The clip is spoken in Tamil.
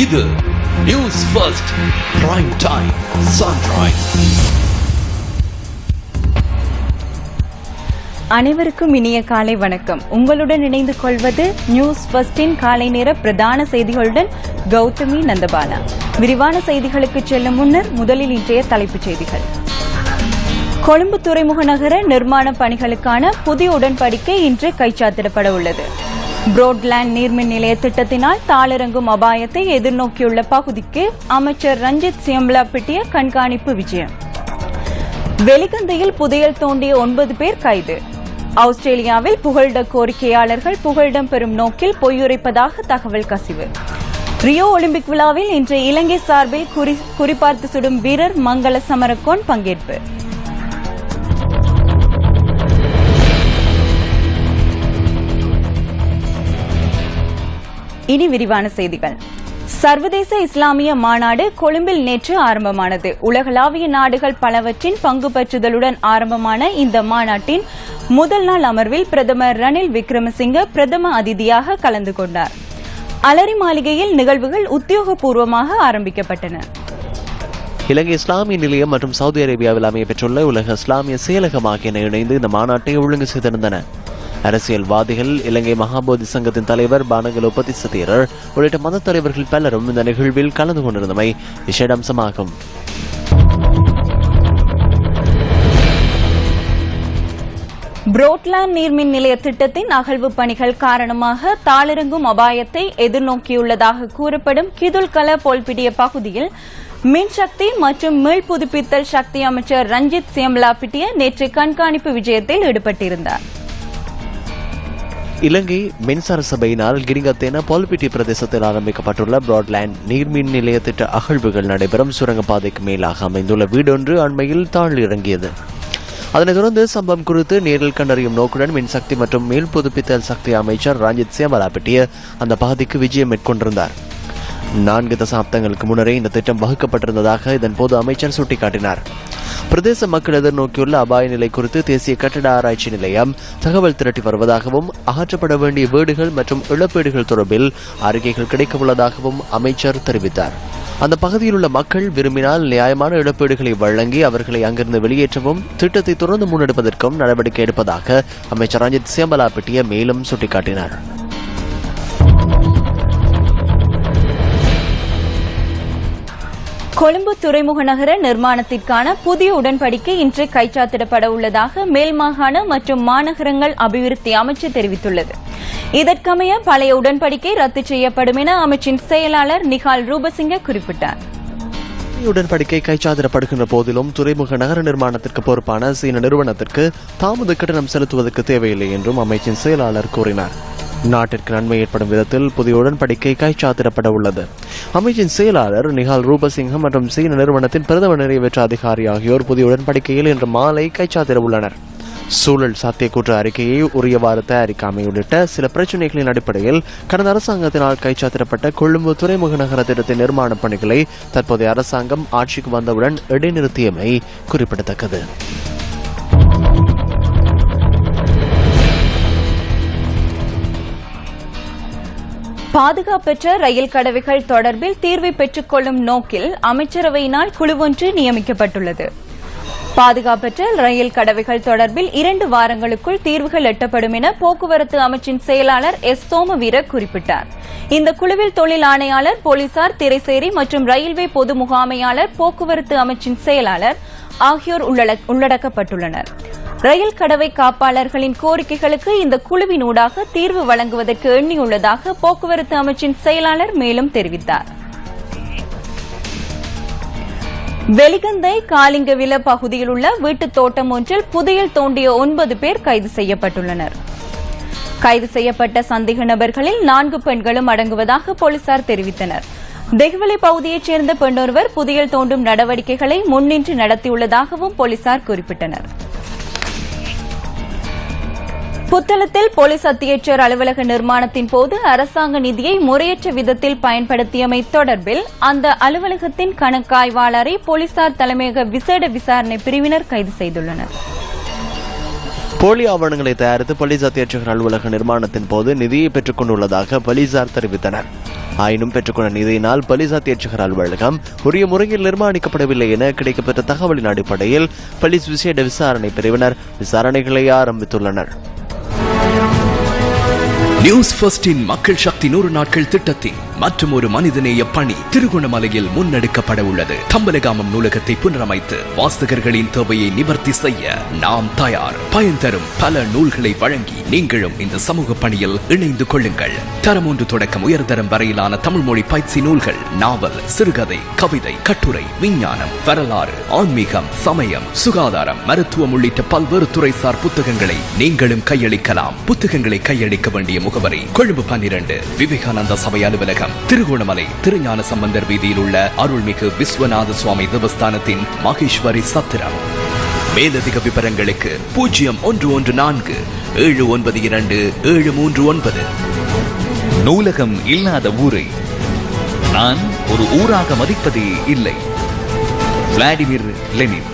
இது news first prime time sunrise அனைவருக்கும் இனிய காலை வணக்கம். உங்களுடன் இணைந்து கொள்வது நியூஸ் ஃபர்ஸ்டின் காலை நேர பிரதான செய்திகளுடன் கௌதமி நந்தபாலா. விரிவான செய்திகளுக்கு செல்லும் முன்னர் முதலில் இன்றைய தலைப்புச் செய்திகள். கொழும்பு துறைமுக நகர நிர்மாண பணிகளுக்கான புதிய உடன்படிக்கை இன்று கைச்சாத்திடப்பட உள்ளது. புரோட்லேண்ட் நீர்மின் நிலைய திட்டத்தினால் தாளிறங்கும் அபாயத்தை எதிர்நோக்கியுள்ள பகுதிக்கு அமைச்சர் ரஞ்சித் சியம்லா பிட்டிய கண்காணிப்பு விஜயம். வெளிகந்தையில் புதையல் தோண்டிய ஒன்பது பேர் கைது. ஆஸ்திரேலியாவில் புகழிட கோரிக்கையாளர்கள் புகழிடம் பெறும் நோக்கில் பொய்யுரைப்பதாக தகவல் கசிவு. ரியோ ஒலிம்பிக் விழாவில் இன்று இலங்கை சார்பில் குறி- குறிபார்த்து சுடும் வீரர் மங்கள சமரக்கோன் பங்கேற்பு. இனி விரிவான செய்திகள். சர்வதேச இஸ்லாமிய மாநாடு கொழும்பில் நேற்று ஆரம்பமானது. உலகளாவிய நாடுகள் பலவற்றின் பங்கு பற்றுதலுடன் ஆரம்பமான இந்த மாநாட்டின் முதல் நாள் அமர்வில் பிரதமர் ரணில் விக்ரமசிங்க பிரதம அதிதியாக கலந்து கொண்டார். அலரி மாளிகையில் நிகழ்வுகள் உத்தியோகபூர்வமாக ஆரம்பிக்கப்பட்டன. இலங்கை இஸ்லாமிய நிலையம் மற்றும் சவுதி அரேபியாவில் அமையப்பெற்றுள்ள உலக இஸ்லாமிய செயலகம் ஆகியன இணைந்து இந்த மாநாட்டை ஒழுங்கு செய்திருந்தன. அரசியல்வாதிகள் இலங்கை மகாபோதி சங்கத்தின் தலைவர் பானகல் உபதிச தேரர் உள்ளிட்ட மத தலைவர்கள் பலரும் இந்த நிகழ்வில் கலந்து கொண்டிருந்தமை விசேடம்சமாகும். புரோட்லாண்ட் நீர்மின் நிலைய திட்டத்தின் அகழ்வு பணிகள் காரணமாக தாளிறங்கும் அபாயத்தை எதிர்நோக்கியுள்ளதாக கூறப்படும் கிதுல்கல போல்பிடிய பகுதியில் மின்சக்தி மற்றும் மீள் புதுப்பித்தல் சக்தி அமைச்சர் ரஞ்சித் சியம்லா பிட்டிய நேற்று கண்காணிப்பு விஜயத்தில் ஈடுபட்டிருந்தார். இலங்கை மின்சார சபையினால் கிரிங்கத்தேன பால்பிட்டி பிரதேசத்தில் ஆரம்பிக்கப்பட்டுள்ள பிராட்லேண்ட் நீர்மின் நிலைய திட்ட அகழ்வுகள் நடைபெறும் சுரங்கப்பாதைக்கு மேலாக அமைந்துள்ள வீடொன்று அண்மையில் தாழ் இறங்கியது அதனைத் தொடர்ந்து சம்பவம் குறித்து நேரில் கண்டறியும் நோக்குடன் மின்சக்தி மற்றும் மேல் புதுப்பித்தல் சக்தி அமைச்சர் ரஞ்சித் சேமலாபெட்டிய அந்த பகுதிக்கு விஜயம் மேற்கொண்டிருந்தார். நான்கு தசாப்தங்களுக்கு முன்னரே இந்த திட்டம் வகுக்கப்பட்டிருந்ததாக இதன் போது அமைச்சர் சுட்டிக்காட்டினார். பிரதேச மக்கள் எதிர்நோக்கியுள்ள அபாய நிலை குறித்து தேசிய கட்டட ஆராய்ச்சி நிலையம் தகவல் திரட்டி வருவதாகவும் அகற்றப்பட வேண்டிய வீடுகள் மற்றும் இழப்பீடுகள் தொடர்பில் அறிக்கைகள் கிடைக்கவுள்ளதாகவும் அமைச்சர் தெரிவித்தார். அந்த பகுதியில் உள்ள மக்கள் விரும்பினால் நியாயமான இழப்பீடுகளை வழங்கி அவர்களை அங்கிருந்து வெளியேற்றவும் திட்டத்தை தொடர்ந்து முன்னெடுப்பதற்கும் நடவடிக்கை எடுப்பதாக அமைச்சர் ரஞ்சித் சேம்பலாபெட்டிய மேலும் சுட்டிக்காட்டினார். கொழும்பு துறைமுக நகர நிர்மாணத்திற்கான புதிய உடன்படிக்கை இன்று கைச்சாத்திடப்பட உள்ளதாக மேல் மாகாண மற்றும் மாநகரங்கள் அபிவிருத்தி அமைச்சு தெரிவித்துள்ளது. இதற்கமைய பழைய உடன்படிக்கை ரத்து செய்யப்படும் என அமைச்சின் செயலாளர் நிகால் ரூபசிங்க குறிப்பிட்டார். உடன்படிக்கை கைச்சாதிடப்படுகின்ற போதிலும் துறைமுக நகர நிர்மாணத்திற்கு பொறுப்பான சீன நிறுவனத்திற்கு தாமத கட்டணம் செலுத்துவதற்கு தேவையில்லை என்றும் அமைச்சின் செயலாளர் கூறினார். நாட்டிற்கு நன்மை ஏற்படும் விதத்தில் புதிய உடன்படிக்கை கைச்சாத்திடப்பட உள்ளது. அமைச்சின் செயலாளர் நிகால் ரூபசிங்கம் மற்றும் சீன நிறுவனத்தின் பிரதம நிறைவேற்ற அதிகாரி ஆகியோர் புதிய உடன்படிக்கையில் இன்று மாலை கைச்சாத்திட உள்ளனர். சூழல் சாத்தியக்கூற்று அறிக்கையை உரியவாறு தயாரிக்காமை உள்ளிட்ட சில பிரச்சினைகளின் அடிப்படையில் கடந்த அரசாங்கத்தினால் கைச்சாத்திடப்பட்ட கொழும்பு துறைமுக நகர திட்டத்தின் நிர்மாண பணிகளை தற்போதைய அரசாங்கம் ஆட்சிக்கு வந்தவுடன் இடைநிறுத்தியமை குறிப்பிடத்தக்கது. பாதுகாப்பற்ற ரயில் கடவைகள் தொடர்பில் தீர்வை பெற்றுக் கொள்ளும் நோக்கில் அமைச்சரவையினால் குழுவொன்று நியமிக்கப்பட்டுள்ளது. பாதுகாப்பற்ற ரயில் கடவைகள் தொடர்பில் இரண்டு வாரங்களுக்குள் தீர்வுகள் எட்டப்படும் என போக்குவரத்து அமைச்சின் செயலாளர் எஸ் சோமவீர குறிப்பிட்டார். இந்த குழுவில் தொழில் ஆணையாளர் போலீசார் திரைசேரி மற்றும் ரயில்வே பொது முகாமையாளர் போக்குவரத்து அமைச்சின் செயலாளர் ஆகியோர் உள்ளடக்- உள்ளடக்கப்பட்டுள்ளனர். ரயில் கடவை காப்பாளர்களின் கோரிக்கைகளுக்கு இந்த குழுவின் ஊடாக தீர்வு வழங்குவதற்கு எண்ணியுள்ளதாக போக்குவரத்து அமைச்சின் செயலாளர் மேலும் தெரிவித்தார். வெலிகந்தை காலிங்கவில பகுதியில் உள்ள வீட்டுத் தோட்டம் ஒன்றில் புதையல் தோண்டிய ஒன்பது பேர் கைது செய்யப்பட்டுள்ளனர். கைது செய்யப்பட்ட சந்தேக நபர்களில் நான்கு பெண்களும் அடங்குவதாக போலீசார் தெரிவித்தனர். தெஹ்வலி பகுதியைச் சேர்ந்த பெண்ணொருவர் புதையல் தோண்டும் நடவடிக்கைகளை முன்னின்று நடத்தியுள்ளதாகவும் போலீசார் குறிப்பிட்டனர். புத்தளத்தில் போலீஸ் அத்தியட்சர் அலுவலக நிர்மாணத்தின் போது அரசாங்க நிதியை முறையற்ற விதத்தில் பயன்படுத்தியமை தொடர்பில் அந்த அலுவலகத்தின் கணக்காய்வாளரை போலீசார் தலைமையக விசேட விசாரணை பிரிவினர் கைது செய்துள்ளனர். போலி ஆவணங்களை தயாரித்து போலீஸ் அத்தியட்சகர் அலுவலக நிர்மாணத்தின் போது நிதியை பெற்றுக் கொண்டுள்ளதாக போலீசார் தெரிவித்தனர். ஆயினும் பெற்றுக்கொண்ட நிதியினால் பலிஸ் அத்தியட்சகர் அலுவலகம் உரிய முறையில் நிர்மாணிக்கப்படவில்லை என கிடைக்கப்பெற்ற தகவலின் அடிப்படையில் பலிஸ் விசேட விசாரணை பிரிவினர் விசாரணைகளை ஆரம்பித்துள்ளனர். நியூஸ் ஃபர்ஸ்டின் மக்கள் சக்தி நூறு நாட்கள் திட்டத்தின் மற்றும் ஒரு மனிதநேய பணி திருகோணமலையில் முன்னெடுக்கப்பட உள்ளது. தம்பலகாமம் நூலகத்தை புனரமைத்து வாசகர்களின் தேவையை நிவர்த்தி செய்ய நாம் தயார். பயன் தரும் பல நூல்களை வழங்கி நீங்களும் இந்த சமூக பணியில் இணைந்து கொள்ளுங்கள். தரம் ஒன்று தொடக்கம் உயர்தரம் வரையிலான தமிழ் மொழி பயிற்சி நூல்கள் நாவல் சிறுகதை கவிதை கட்டுரை விஞ்ஞானம் வரலாறு ஆன்மீகம் சமயம் சுகாதாரம் மருத்துவம் உள்ளிட்ட பல்வேறு துறைசார் புத்தகங்களை நீங்களும் கையளிக்கலாம். புத்தகங்களை கையளிக்க வேண்டிய முகவரி கொழும்பு பன்னிரண்டு விவேகானந்த சபை அலுவலகம். திருகோணமலை திருஞான சம்பந்தர் வீதியில் உள்ள அருள்மிகு விஸ்வநாத சுவாமி தேவஸ்தானத்தின் மகேஸ்வரி சத்திரம். மேலதிக விவரங்களுக்கு பூஜ்ஜியம் ஒன்று ஒன்று நான்கு ஏழு ஒன்பது இரண்டு ஏழு மூன்று ஒன்பது. நூலகம் இல்லாத ஊரை நான் ஒரு ஊராக மதிப்பதே இல்லை. Vladimir Lenin.